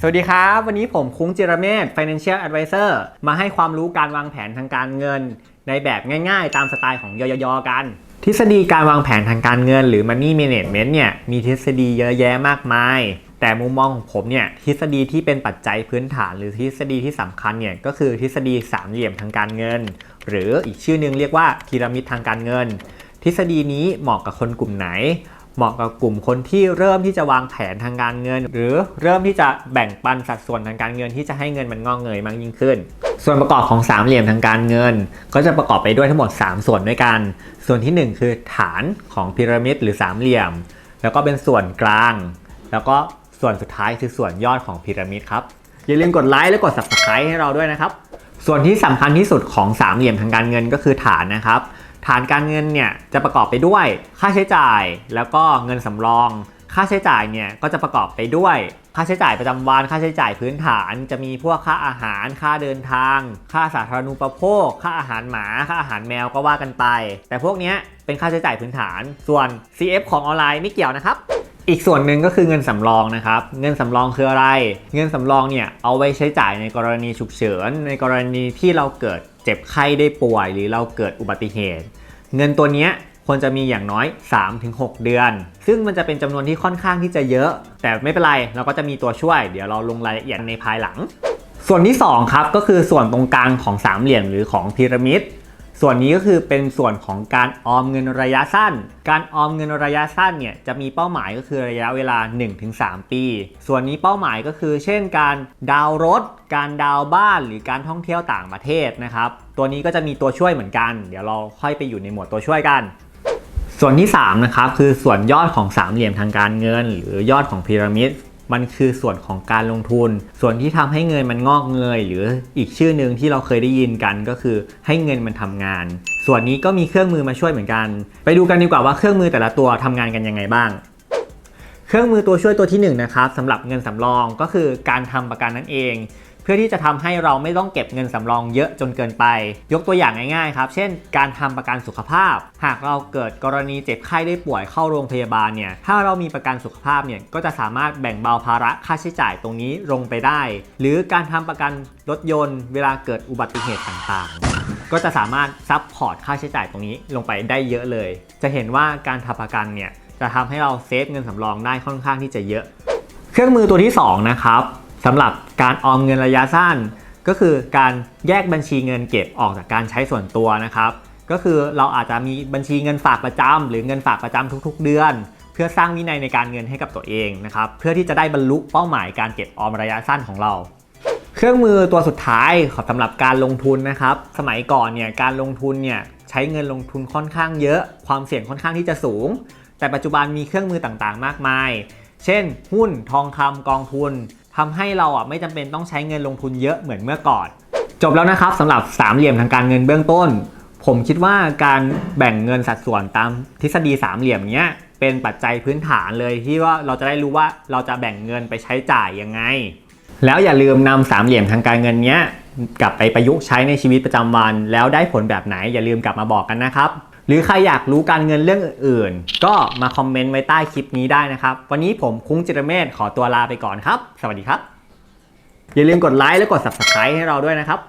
สวัสดีครับ วันนี้ผมคุ้งจิรเมธ Financial Advisor มาให้ความรู้การวางแผนทางการเงิน ในแบบง่ายๆ ตามสไตล์ของยยๆกัน ทฤษฎีการวางแผนทางการเงิน หรือ Money Management เนี่ยมีทฤษฎีเยอะแยะมากมาย แต่มุมมองของผมเนี่ยทฤษฎีที่เป็นปัจจัยพื้นฐาน หรือทฤษฎีที่สำคัญเนี่ยก็คือทฤษฎีสามเหลี่ยมทางการเงิน หรืออีกชื่อหนึงเรียกว่าพีระมิดทางการเงิน ทฤษฎีนี้เหมาะกับคนกลุ่มไหน เหมาะกับกลุ่มคนที่เริ่มที่จะวางแผนทางการเงิน หรือเริ่มที่จะแบ่งปันสัดส่วนทางการเงินที่จะให้เงินมันงอกเงยมากยิ่งขึ้น ส่วนประกอบของสามเหลี่ยมทางการเงิน ก็จะประกอบไปด้วยทั้งหมด 3 ส่วนด้วยกัน ส่วนทีหนึ่1 คือฐานของพีระมิดหรือสามเหลี่ยม แล้วก็เป็นส่วนกลาง แล้วก็ส่วนสุดท้ายคือส่วนยอดของพีระมิดครับอย่าลืมกดไลค์และกด subscribe ให้เราด้วยนะครับส่วนที่สำคัญที่สุดของสามเหลี่ยมทางการเงินก็คือฐานนะครับ ฐานการเงินเนี่ยจะประกอบไปด้วยค่าใช้จ่าย แล้วก็เงินสำรอง ค่าใช้จ่ายเนี่ยก็จะประกอบไปด้วย ค่าใช้จ่ายประจำวัน ค่าใช้จ่ายพื้นฐาน จะมีพวกค่าอาหาร ค่าเดินทาง ค่าสาธารณูปโภค ค่าอาหารหมา ค่าอาหารแมวก็ว่ากันไป แต่พวกนี้เป็นค่าใช้จ่ายพื้นฐาน ส่วน CF ของออนไลน์ไม่เกี่ยวนะครับ อีกส่วนหนึ่งก็คือเงินสำรองนะครับ เงินสำรองคืออะไร เงินสำรองเนี่ยเอาไว้ใช้จ่ายในกรณีฉุกเฉิน ในกรณีที่เราเกิดเจ็บไข้ได้ป่วย หรือเราเกิดอุบัติเหตุ เงินตัวเนี้ยควรจะมีอย่างน้อย 3-6 เดือน ซึ่งมันจะเป็นจำนวนที่ค่อนข้างที่จะเยอะ แต่ไม่เป็นไรเราก็จะมีตัวช่วย เดี๋ยวเราลงรายละเอียดในภายหลัง ส่วนที่2ครับก็คือส่วนตรงกลางของสามเหลี่ยมหรือของพีระมิด ส่วนนี้ก็คือเป็นส่วนของการออมเงินระยะสั้น การออมเงินระยะสั้นเนี่ยจะมีเป้าหมายก็คือระยะเวลา 1-3 ปี ส่วนนี้เป้าหมายก็คือ เช่น การดาวรถ การดาวบ้านหรือการท่องเที่ยวต่างประเทศนะครับ ตัวนี้ก็จะมีตัวช่วยเหมือนกัน เดี๋ยวเราค่อยไปอยู่ในหมวดตัวช่วยกัน ส่วนที่3นะครับคือส่วนยอดของสามเหลี่ยมทางการเงิน หรือยอดของพีระมิด มันคือส่วนของการลงทุน ส่วนที่ทำให้เงินมันงอกเงยหรืออีกชื่อหนึ่งที่เราเคยได้ยินกันก็คือให้เงินมันทำงาน ส่วนนี้ก็มีเครื่องมือมาช่วยเหมือนกัน ไปดูกันดีกว่าว่าเครื่องมือแต่ละตัวทำงานกันยังไงบ้างเครื่องมือตัวช่วยตัวที่1นงนะครับสำหรับเงินสำรองก็คือการทำประกันนั่นเอง พื่อที่จะทำให้เราไม่ต้องเก็บเงินสำรองเยอะจนเกินไป ยกตัวอย่างง่ายๆครับ เช่น การทำประกันสุขภาพ หากเราเกิดกรณีเจ็บไข้ได้ป่วยเข้าโรงพยาบาลเนี่ย ถ้าเรามีประกันสุขภาพเนี่ย ก็จะสามารถแบ่งเบาภาระค่าใช้จ่ายตรงนี้ลงไปได้ หรือการทำประกันรถยนต์ เวลาเกิดอุบัติเหตุต่างๆก็จะสามารถซับพอร์ตค่าใช้จ่ายตรงนี้ลงไปได้เยอะเลย จะเห็นว่าการทำประกันเนี่ยจะทำให้เราเซฟเงินสำรองได้ค่อนข้างที่จะเยอะ เครื่องมือตัวที่ 2 นะครับ สำหรับการออมเงินระยะสั้น ก็คือการแยกบัญชีเงินเก็บออกจากการใช้ส่วนตัวนะครับ ก็คือเราอาจจะมีบัญชีเงินฝากประจำหรือเงินฝากประจำทุก ๆ เดือน เพื่อสร้างวินัยในการเงินให้กับตัวเองนะครับเพื่อที่จะได้บรรลุเป้าหมายการเก็บออมระยะสั้นของเราเครื่องมือตัวสุดท้ายสำหรับการลงทุนนะครับ สมัยก่อนเนี่ยการลงทุนเนี่ยใช้เงินลงทุนค่อนข้างเยอะ ความเสี่ยงค่อนข้างที่จะสูง แต่ปัจจุบันมีเครื่องมือต่างๆ มากมาย เช่น หุ้นทองคำกองทุนทำให้เราอะไม่จำเป็นต้องใช้เงินลงทุนเยอะเหมือนเมื่อก่อน จบแล้วนะครับสำหรับสามเหลี่ยมทางการเงินเบื้องต้น ผมคิดว่าการแบ่งเงินสัดส่วนตามทฤษฎีสามเหลี่ยมเนี้ยเป็นปัจจัยพื้นฐานเลยที่ว่าเราจะได้รู้ว่าเราจะแบ่งเงินไปใช้จ่ายยังไง แล้วอย่าลืมนำสามเหลี่ยมทางการเงินเนี้ยกลับไปประยุกต์ใช้ในชีวิตประจำวัน แล้วได้ผลแบบไหนอย่าลืมกลับมาบอกกันนะครับ หรือใครอยากรู้การเงินเรื่องอื่นๆ ก็มาคอมเมนต์ไว้ใต้คลิปนี้ได้นะครับ วันนี้ผมคุ้งจิรเมธขอตัวลาไปก่อนครับ สวัสดีครับ อย่าลืมกดไลค์และกด subscribe ให้เราด้วยนะครับ